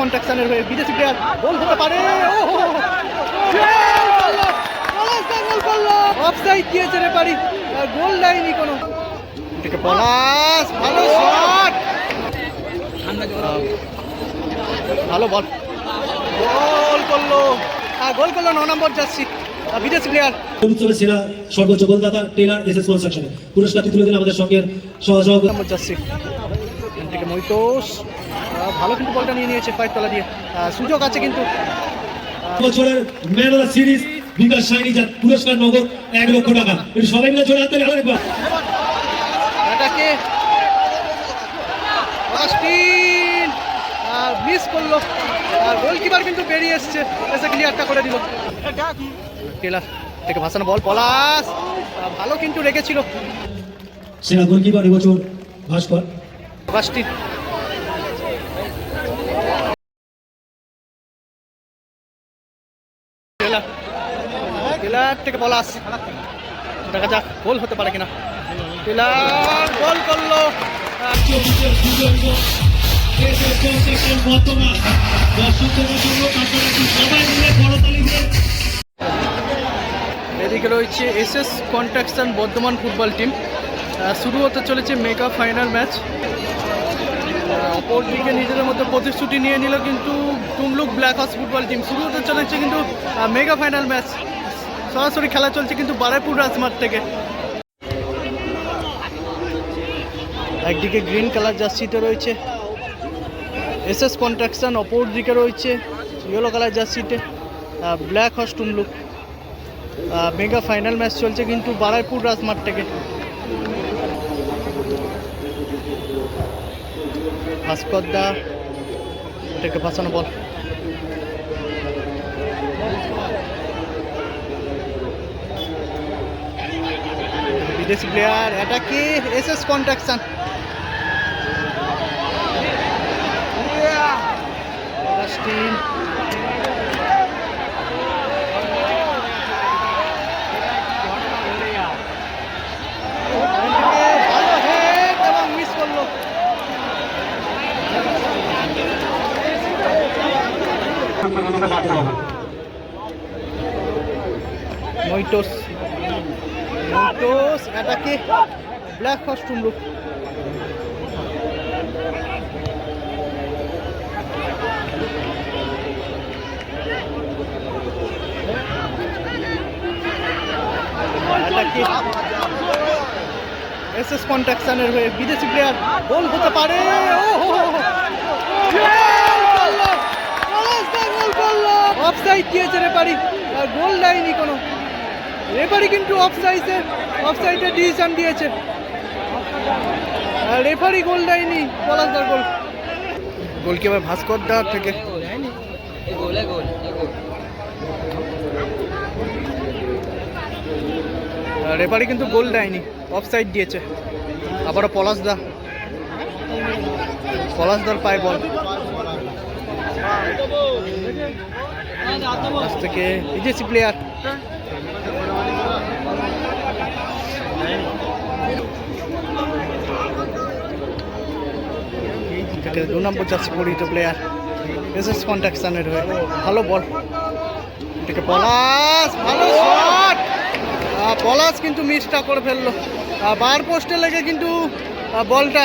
কন্ট্রাকশনের হয়ে বিদেশি প্লেয়ার গোল হতে পারে। অফসাইড দিয়েছে রে পারি গোল দেয়নি কোনো। থেকে পলাশ ভালো শট ভালো বল গোল করল। হ্যাঁ গোল করল ন নম্বর জার্সি। বিদেশি প্লেয়ার উৎসবের সেরা সর্বোচ্চ গোলদাতা টেলার এস এস কনস্ট্রাকশনে। পুরস্কারটি তুলে দিন আমাদের সঙ্গে সহযোগ নম্বর জার্সি। এখান থেকে মৈতোষ আহ, ভালো কিন্তু বলটা নিয়ে নিয়েছে পায়ের তলা দিয়ে। সুযোগ আছে কিন্তু। বছরের man of the series Bikash Saini যার পুরস্কার নগদ এক লক্ষ টাকা। এটি সবাই মিলে জোরে হাত তালি আরেকবার এটাকে অস্টিন মিস করল। আর গোলকিপার কিন্তু বেরিয়ে এসছে। এসে ক্লিয়ারটা করে দিল। টেলার থেকে ভাসানো বল পলাশ। ভালো কিন্তু রেখেছিল। সেরা গোলকিপার এবছর ভাস্কর। অগাস্টিন থেকে পলাশ দেখা যাক, গোল হতে পারে কিনা। গোল করল। এদিকে রয়েছে S S construction Bardhaman football team. শুরু হতে চলেছে মেগা ফাইনাল ম্যাচ। অপর দিকে নিজেদের মধ্যে প্রতিশ্রুতি নিয়ে নিল কিন্তু Tamluk black house football team. শুরু হতে চলেছে কিন্তু মেগা ফাইনাল ম্যাচ। সরাসরি খেলা চলছে কিন্তু বারাইপুর রাজমাঠ থেকে। একদিকে গ্রিন কালার জার্সিতে রয়েছে। এস এস কন্ট্রাকশন অপর দিকে রয়েছে ইয়েলো কালার জার্সিতে black house Tamluk mega final match চলছে কিন্তু বারাইপুর রাজমাঠ থেকে। ভাস্কর দা এটাকে ফাঁসানো বল বিদেশি প্লেয়ার এটা কি এস এস কন্ট্রাকশন ভালো মইটোস এটাকে ব্ল্যাক হর্স টুমলুক এটাকে এস এস কন্ট্রাকশনের হয়ে বিদেশি প্লেয়ার গোল হতে পারে অফসাইড দিয়েছে রেপারি গোল দেয়নি কোনো রেপারি কিন্তু অফসাইডে অফসাইডে ডিসিশন দিয়েছে। রেফারি গোল দেয়নি পলাশদার গোল কি গোলকিপার ভাস্কর দার থেকে রেফারি কিন্তু গোল দেয়নি অফসাইড দিয়েছে। আবারও পলাশদা। পলাশদার পায় বল। থেকে বিদেশি প্লেয়ার থেকে দু নম্বর জার্সি পরিহিত প্লেয়ার এস এস কন্ট্রাকশনের হয়ে। ভালো বল থেকে পলাশ, ভালো শট পলাশ কিন্তু মিসটা করে ফেলল। বার পোস্টে লেগে কিন্তু বলটা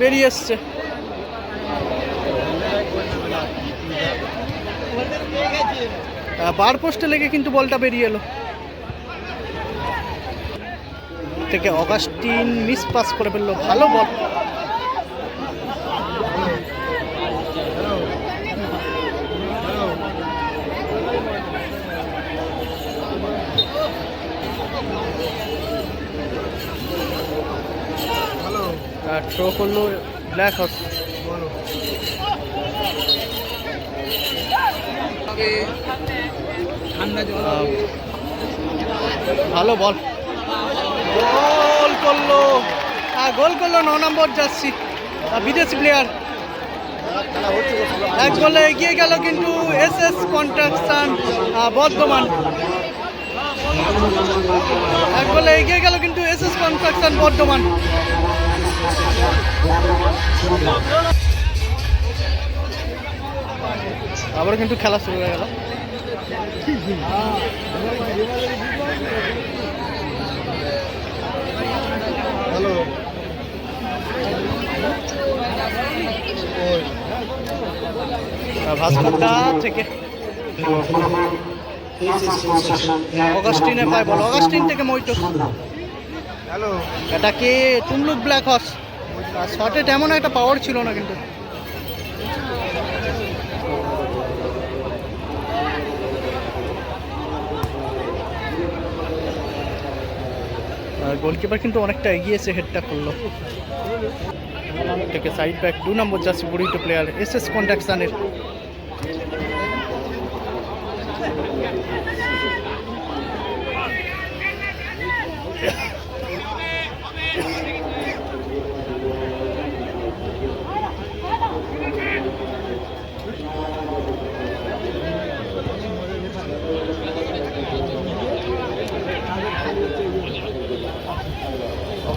বেরিয়ে এসছে। বার পোস্টে লেগে কিন্তু বলটা বেরিয়ে এলো। থেকে অগাস্টিন মিস পাস করে ফেলল। ভালো বল থ্রো করল ব্ল্যাক হাউস ভালো বল গোল করল। গোল করল ন নম্বর জার্সি। আহ, বিদেশি প্লেয়ার এক বলে এগিয়ে গেল কিন্তু এস এস কন্ট্রাকশন বর্ধমান। এক বলে এগিয়ে গেল কিন্তু এস এস কনস্ট্রাকশন বর্ধমান। আবার কিন্তু খেলা শুরু হয়ে গেল। হ্যালো। ভাস্করদা থেকে। অগাস্টিনে পায় বল। অগাস্টিন থেকে মইটো হ্যালো। এটা কে তুমলুক ব্ল্যাক হর্স শটে তেমন একটা পাওয়ার ছিল না কিন্তু। গোলকিপার কিন্তু অনেকটা এগিয়েছে হেডটা করল। থেকে সাইড ব্যাক দু নম্বর জার্সি বুড়িটো প্লেয়ার এস এস কন্ট্রাকশনের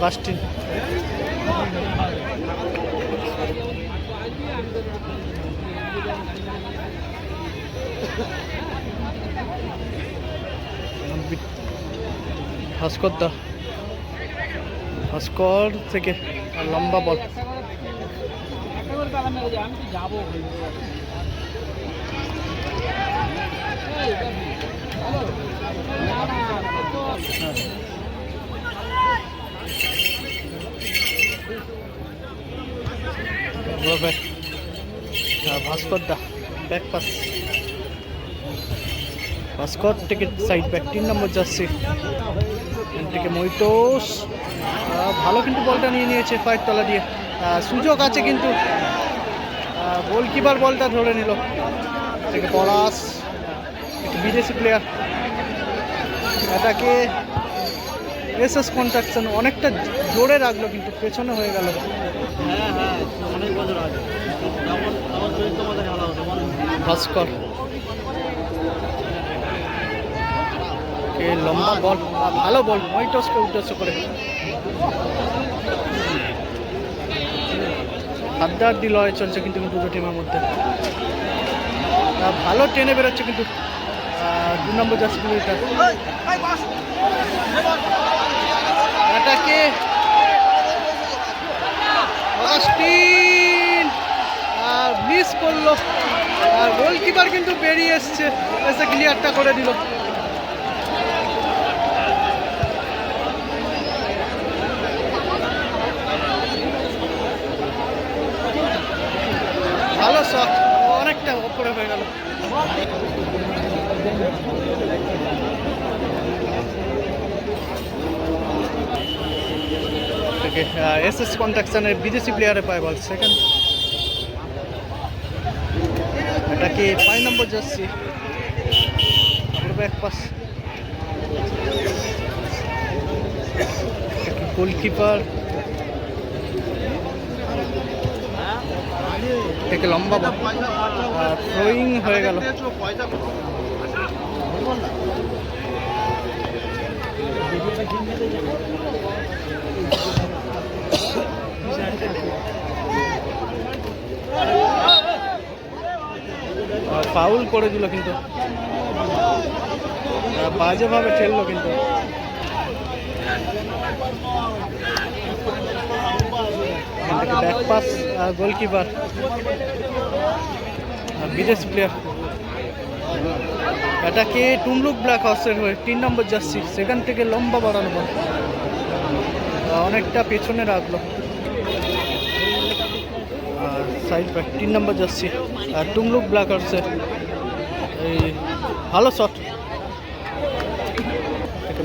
অগাস্টিন ভাস্কর দা। ভাস্কর থেকে লম্বা বল। বড় back Bhaskar da back pass Bhaskar থেকে সাইড ব্যাক তিন নম্বর জার্সি। থেকে মৈতোষ ভালো কিন্তু বলটা নিয়ে নিয়েছে পায়ের তলা দিয়ে। সুযোগ আছে কিন্তু গোলকিপার বলটা ধরে নিল। থেকে পলাশ বিদেশি প্লেয়ার এটাকে এস এস কন্ট্রাকশন অনেকটা জোরে রাখল কিন্তু পেছনে হয়ে গেল। হ্যাঁ হ্যাঁ অনেক বছর আগে। ভাস্কর। এ লম্বা বল ভালো বল মহিটসকে উদ্দেশ্য করে। হাড্ডাহাড্ডি লড়াই চলছে কিন্তু দুটো টিমের মধ্যে। ভালো ট্রেনে বেরোচ্ছে কিন্তু দু নম্বর জার্সি এটাকে অগাস্টিন আর মিস করল। আর গোলকিপার কিন্তু বেরিয়ে এসছে। এসে ক্লিয়ারটা করে দিল। ভালো শট অনেকটা ওপরে হয়ে গেল। থেকে এস এস কন্ট্রাকশনের বিদেশি প্লেয়ারে পায় বল সেকেন্ড এটাকে পাঁচ নম্বর যাচ্ছি ব্যাক পাস গোলকিপার থেকে লম্বা থ্রোয়িং হয়ে গেল। ফাউল করে দিল কিন্তু। বাজেভাবে ঠেললো কিন্তু। ব্যাক পাস গোলকিপার বিদেশ প্লেয়ার এটাকে টুমলুক ব্ল্যাক হাউসের হয়ে তিন নম্বর যাচ্ছি সেখান থেকে লম্বা বাড়ানো বল অনেকটা পেছনে রাখল। সাইড ব্যাক তিন নম্বর যাচ্ছি আর টুমলুক ব্ল্যাক হাউসের এই ভালো শট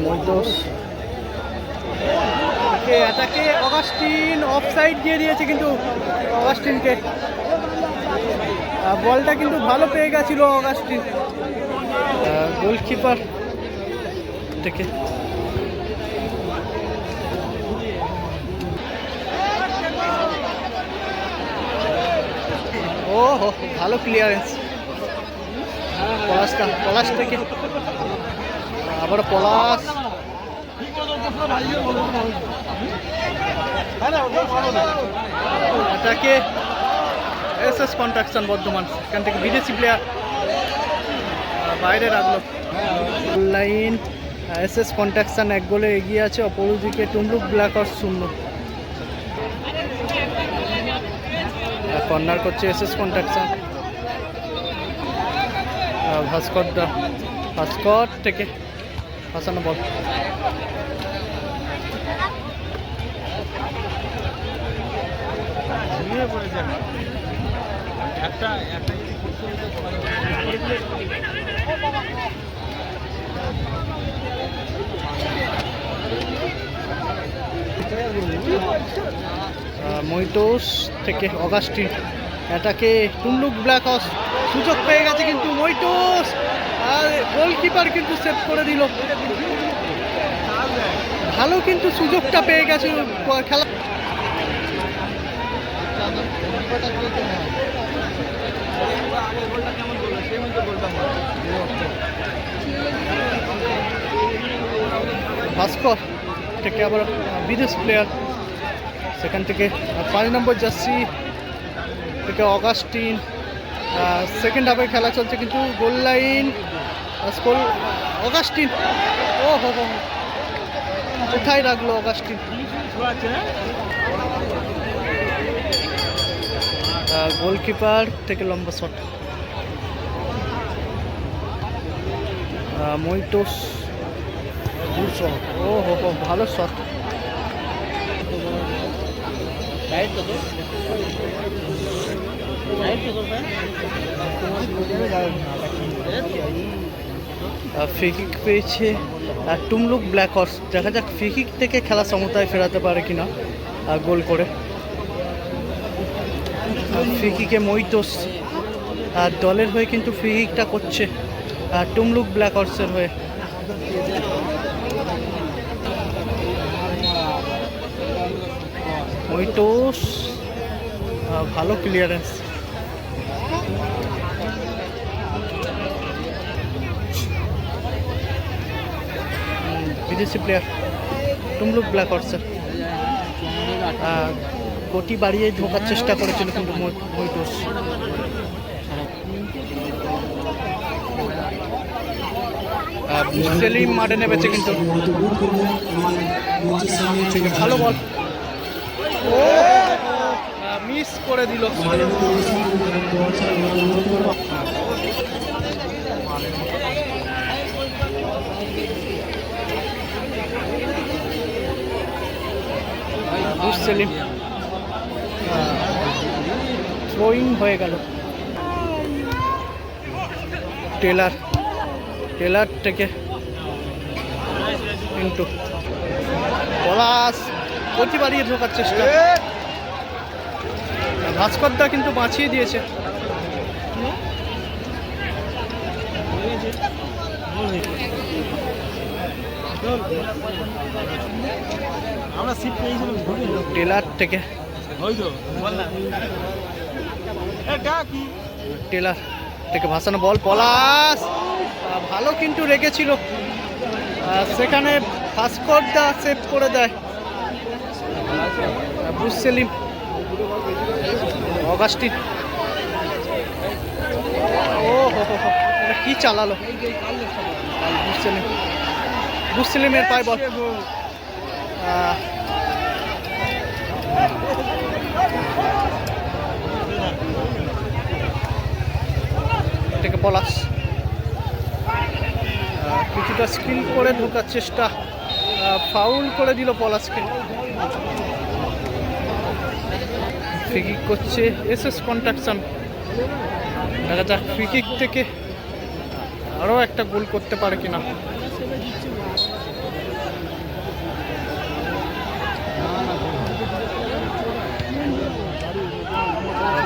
মহিদোষ এটাকে অগাস্টিন অফ সাইড দিয়ে দিয়েছে কিন্তু অগাস্টিনকে বলটা কিন্তু ভালো পেয়ে গেছিল অগাস্টিন গোলকিপার থেকে ও হো ভালো ক্লিয়ারেন্স পলাশটা পলাশ থেকে। আবার পলাশ। এটাকে এস এস কন্ট্রাকশন বর্ধমান, এখান থেকে বিদেশি প্লেয়ার বাইরে রাখল। লাইন এস এস কন্ট্রাকশন এক গোলে এগিয়ে আছে অপরদিকে টুমলুক ব্ল্যাক হর্স শূন্য। কর্নার করছে S S construction. Bhaskar da Bhaskar থেকে হাসানো বল। ঘুমিয়ে পড়েছে একটা একটা মইটোস থেকে অগাস্টিন এটাকে টুমলুক ব্ল্যাক হাউস সুযোগ পেয়ে গেছে কিন্তু মইটোস, আর গোলকিপার কিন্তু সেভ করে দিল। ভালো কিন্তু সুযোগটা পেয়ে গেছে খেলা। ভাস্কর থেকে আবার বিদেশ প্লেয়ার সেখান থেকে পাঁচ নম্বর জার্সি থেকে অগাস্টিন সেকেন্ড হাফে খেলা চলছে কিন্তু গোল লাইন অগাস্টিন, ও হো হো। কোথায় রাখল অগাস্টিন? গোলকিপার থেকে লম্বা শট মইটোস শট ও হো হো, ভালো শট ফ্রিকিক পেয়েছে, আর টুমলুক ব্ল্যাক হর্স দেখা যাক ফ্রিকিক থেকে খেলা সমতায় ফেরাতে পারে কিনা, আর গোল করে। ফ্রিকিকে মইতোস। আর দলের হয়ে কিন্তু ফ্রিকিকটা করছে, আর টুমলুক ব্ল্যাক হর্সের হয়ে। মইটোস ভালো ক্লিয়ারেন্স বিদেশি প্লেয়ার টুমলুক ব্ল্যাক হর্সের গতি বাড়িয়ে ঢোকার চেষ্টা করেছিল কিন্তু মইটোস সেলিম মাঠে নেমেছে কিন্তু। ভালো বল ও! মিস করে দিল। সেলিম থ্রোয়িং হয়ে গেল। টেলার টেলার থেকে কিন্তু পলাশ বাড়িয়ে ঢোকার চেষ্টা। ভাস্করদা কিন্তু বাঁচিয়ে দিয়েছে। আমরা সিট পেয়েছিলাম টেলার থেকে। টেলার থেকে ভাসানো বল পলাশ! ভালো কিন্তু রেখেছিল। সেখানে ভাস্করদা সেভ করে দেয়। বুঝ সেলিম অগাস্টিন। ও হো হো কি চালালো? সেলিম বুঝ সেলিমের পায় বল। থেকে পলাশ কিছুটা স্কিল করে ঢোকার চেষ্টা। ফাউল করে দিল পলাশকে ফ্রিকিক করছে এস এস কন্ট্রাকশন দেখা যাক ফ্রিকিক থেকে আরও একটা গোল করতে পারে কিনা।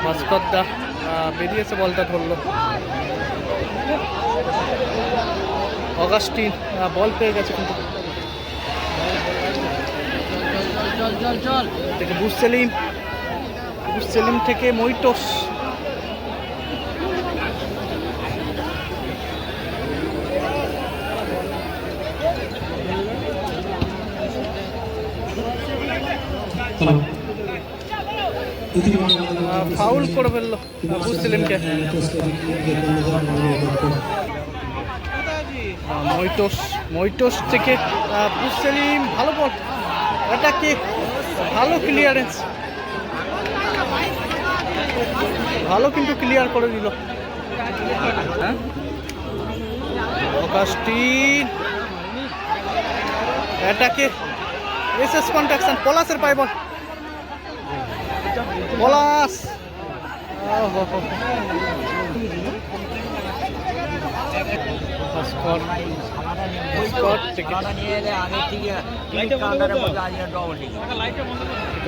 ভাস্করদা বেরিয়েছে বলটা ধরলো। অগাস্টিন বল পেয়ে গেছে কিন্তু। থেকে বুসেলিম বুসেলিম থেকে মইটোস। ফাউল করে ফেলল বুসেলিমকে আহ, মৈটোস মৈটোস থেকে আহ, বুসেলিম ভালো বল এটা কি? ভালো ক্লিয়ারেন্স ভালো কিন্তু ক্লিয়ার করে দিল। হ্যাঁ? এটাকে এসএস কন্ট্রাকশন পলাশের পায় বল পলাশ।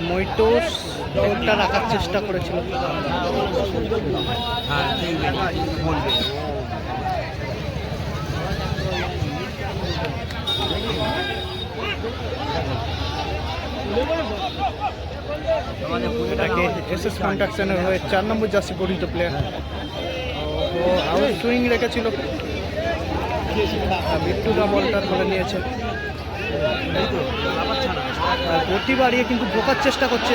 মইটোস গোলটা রাখার চেষ্টা করেছিল। এটাকে এসএস কন্ট্রাকশনের হয়ে চার নম্বর জার্সি পরিচিত প্লেয়ার ও আউট সুইং রেখেছিল। বিট্টুদা বলটার ধরে নিয়েছে। গতি বাড়িয়ে কিন্তু ঢোকার চেষ্টা করছে।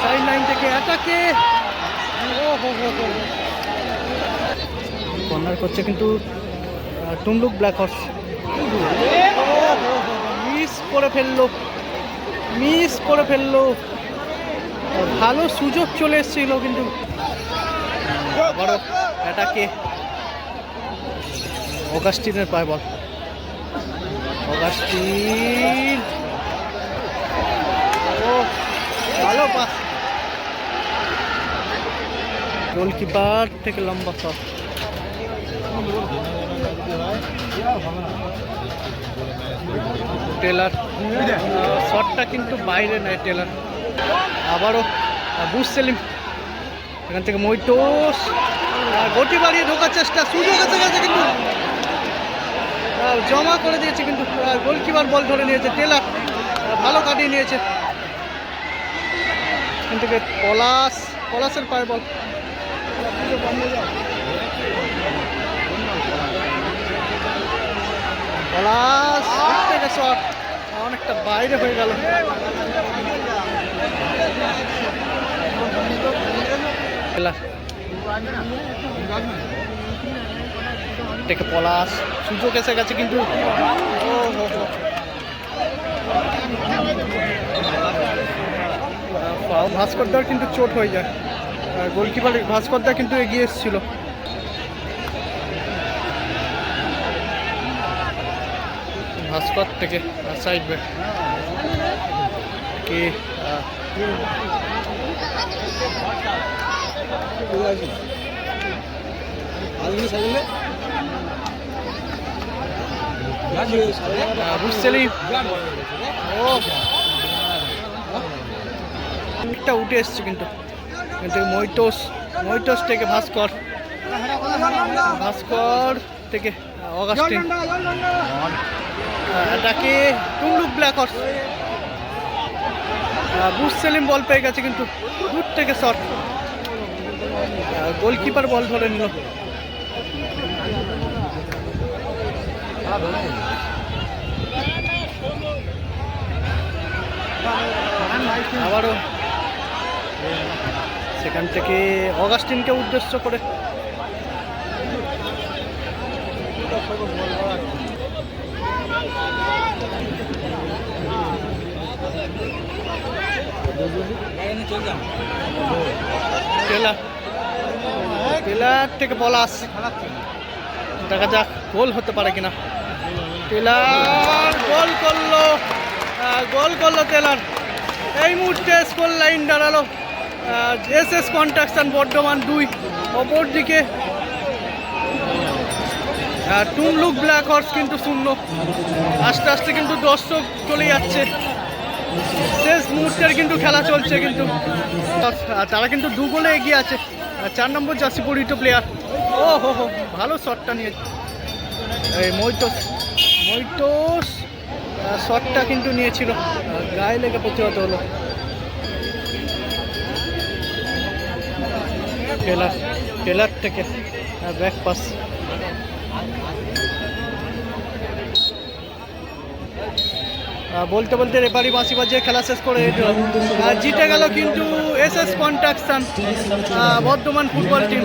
সাইড লাইন থেকে অ্যাটাকে কর্নার করছে কিন্তু টুমলুক ব্ল্যাক হর্স মিস করে ফেলল। মিস করে ফেলল। ভালো সুযোগ চলে এসেছিল কিন্তু। বড় এটাকে অগাস্টিনের পায় বল অগাস্টিন। ও, ভালো পাস গোলকিপার থেকে লম্বা শট টেলার। শটটা কিন্তু বাইরে নেয় টেলার। আবারও বুস সেলিম। এখান থেকে মৈটোস আর গতি বাড়িয়ে ঢোকার চেষ্টা, সুযোগ এসে গেছে কিন্তু। জমা করে দিয়েছে কিন্তু গোলকিপার বল ধরে নিয়েছে টেলার। ভালো কাটিয়ে নিয়েছে। এখান থেকে পলাশ, পলাশের পায়ে বল। পলাশ অনেকটা বাইরে হয়ে গেল। থেকে পলাশ, সুযোগ এসে গেছে কিন্তু। ভাস্করদার কিন্তু চোট হয়ে যায়। গোলকিপার ভাস্করদা কিন্তু এগিয়ে এসেছিল। ভাস্কর থেকে সাইড ব্যাক কি বুঝছেলি ও, একটা উঠে এসছে কিন্তু। কিন্তু মৈটোস মৈটোস থেকে ভাস্কর। ভাস্কর থেকে অগাস্টিন। এটাকে টুমলুক ব্ল্যাক হর্স বুস সেলিম বল পেয়ে গেছে কিন্তু দূর থেকে শট গোলকিপার বল ধরে নিল। আবারও সেখান থেকে অগাস্টিনকে উদ্দেশ্য করে। টেলার। থেকে পলাশ দেখা যাক গোল হতে পারে কিনা। টেলার গোল করল। গোল করল টেলার। এই মুহূর্তে স্কোর লাইন দাঁড়াল। এস এস কন্ট্রাকশন বর্ধমান দুই। অপরদিকে আহ, টুমলুক ব্ল্যাক হর্স কিন্তু শূন্য। আস্তে আস্তে কিন্তু দর্শক চলে যাচ্ছে। শেষ মুহূর্তের কিন্তু খেলা চলছে কিন্তু। তারা কিন্তু দু গোলে এগিয়ে আছে। আর চার নম্বর জার্সি পরিহিত প্লেয়ার ও হো হো, ভালো শটটা নিয়ে এই মৈতোস মৈতোস শটটা কিন্তু নিয়েছিল। গায়ে লেগে প্রতিহত হলো। টেলার টেলার থেকে ব্যাক পাস বলতে বলতে রেফারি বাঁশি বাজিয়ে খেলা শেষ করে জিতে গেল কিন্তু S S construction Bardhaman football team.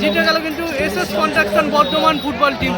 জিতে গেল কিন্তু S S construction, Bardhaman football team.